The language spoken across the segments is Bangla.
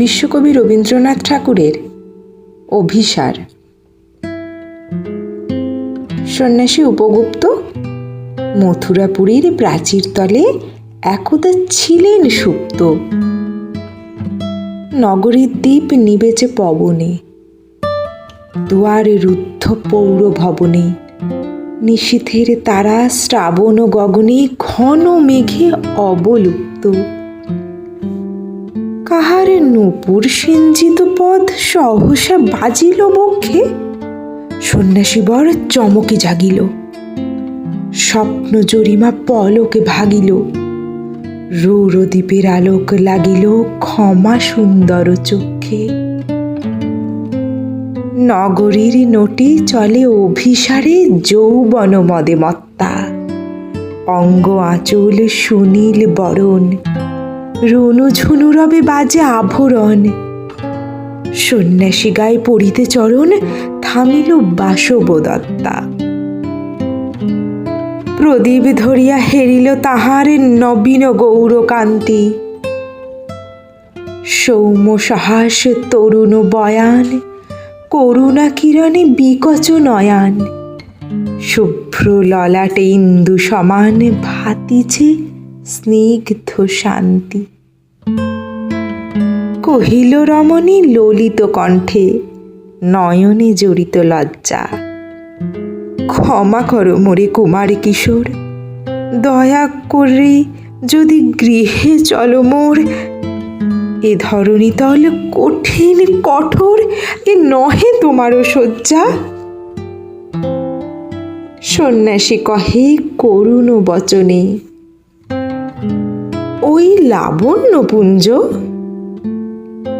বিশ্বকবি রবীন্দ্রনাথ ঠাকুরের অভিসার। সন্ন্যাসী উপগুপ্ত মথুরাপুরীর প্রাচীর তলে একদা ছিলেন সুপ্ত। নগরীর দ্বীপ নিবেচে পবনে, দুয়ারে রুদ্ধ পৌর ভবনে, নিশীথের তারা শ্রাবণ গগনে ঘন মেঘে অবলুপ্ত। কাহার নূপুর সিঞ্জিত পথ সহসা বাজিল বক্ষে। সন্ন্যাসী বর চমকে জাগিল। স্বপ্ন জরিমা পলকে ভাগিল। রৌরদ্বীপের আলোক লাগিল ক্ষমা সুন্দর চক্ষে। নগরীর নটি চলে অভিসারে যৌবন মদে মত্তা। অঙ্গ আঁচল সুনীল বরণ। রনু ঝুনু রবে বাজে আভরণ। সন্ন্যাসী গায়ে পড়িতে চরণ, থামিল বাসবদত্তা। প্রদীপ ধরিয়া হেরিল তাহার নবীন গৌরকান্তি। সৌম্য সাহস তরুণ বয়ান, করুণা কিরণে বিকচ নয়ান। শুভ্র ললাটে ইন্দু সমান ভাতিছে স্নিগ্ধ শান্তি কহিল রমণী ললিত কণ্ঠে, নয়নে জড়িত লজ্জা। ক্ষমা করো মোরে কুমার কিশোর, দয়া করে যদি গৃহে চলো মোর। এ ধরণী তল কঠিন কঠোর, এ নহে তোমারও শয্যা। সন্ন্যাসী কহে, করুণ বচনে ওই লাবণ্যপুঞ্জ?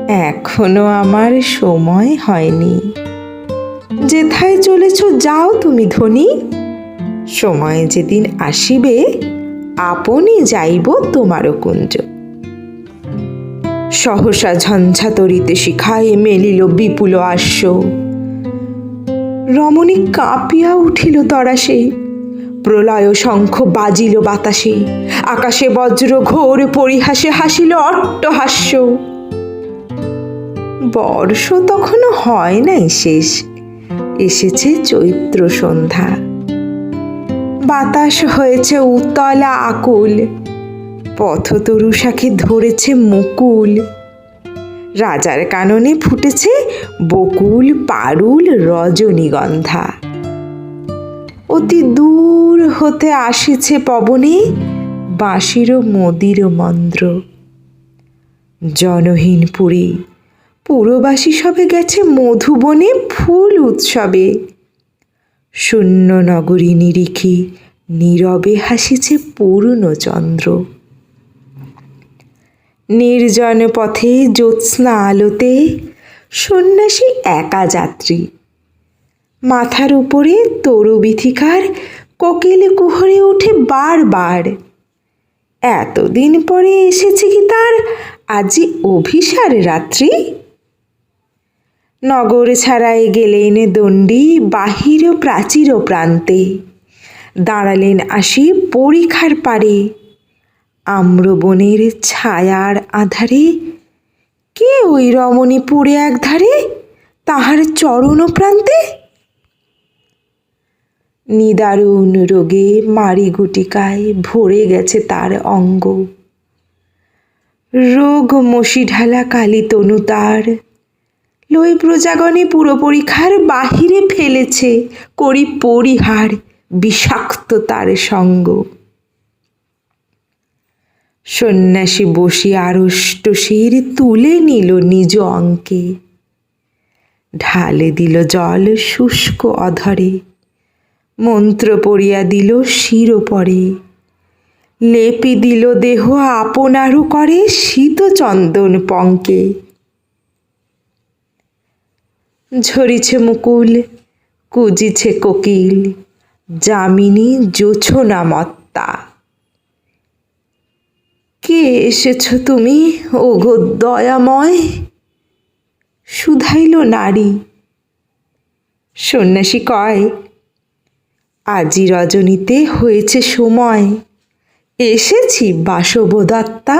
এখনও আমার সময় হয়নি। যেথায় চলেছ যাও তুমি ধনী। সময় যেদিন আসিবে, আপনি যাইব তোমারও কুঞ্জ। সহসা ঝঞ্ঝা তরিতে শিখায় মেলিল বিপুল আস্য রমণী কাঁপিয়া উঠিল তরাসে। প্রলয় শঙ্খ বাজিল বাতাসে। আকাশে বজ্র ঘোর পরিহাসে হাসিল অট্টহাস্য। বর্ষ তখনও হয় নাই শেষ, এসেছে চৈত্র সন্ধ্যা। বাতাস হয়েছে উতলা আকুল পথতরু শাখে ধরেছে মুকুল। রাজার কাননে ফুটেছে বকুল পারুল রজনীগন্ধা। অতি দূর হতে আসিছে পবনে বাঁশির মদির মন্দ্র জনহীন পুরী, পুরবাসী সবে গেছে মধুবনে ফুল উৎসবে। শূন্য নগরী নিরিখি নীরবে হাসিছে পূর্ণচন্দ্র নির্জন পথে জ্যোৎস্না আলোতে সন্ন্যাসী একা যাত্রী। মাথার উপরে তরু বিথিকার কোকিল কুহরে ওঠে বারবার। এতদিন পরে এসেছে কি তার আজি অভিসার রাত্রি? নগর ছাড়াই গেলেন দণ্ডী বাহির প্রাচীর প্রান্তে। দাঁড়ালেন আসি পরীক্ষার পারে। আম্রবনের ছায়ার আধারে কে ওই রমণী পড়ে একধারে? তাহার চরণ প্রান্তে নিদারুণ রোগে মারি গুটিকায় ভরে গেছে তার অঙ্গ। রোগ মশি ঢালা কালী তনু তার। লই প্রজাগণে পুরো পরীক্ষার বাহিরে ফেলেছে, করি পরিহার বিষাক্ত তার সঙ্গ। সন্ন্যাসী বসি আড়ষ্ট শির তুলে নিল নিজ অঙ্কে। ঢালে দিল জল শুষ্ক অধরে। মন্ত্র পড়িয়া দিল শির পরে। লেপি দিল দেহ আপনারও করে শীত চন্দন পঙ্কে। ঝরিছে মুকুল, কুজিছে কোকিল, যামিনী জোছনা মত্তা। কে এসেছ তুমি, ওগো দয়াময়? শুধাইল নারী। সন্ন্যাসী কয় আজি রজনীতে হয়েছে সময়। এসেছি বাসবদত্তা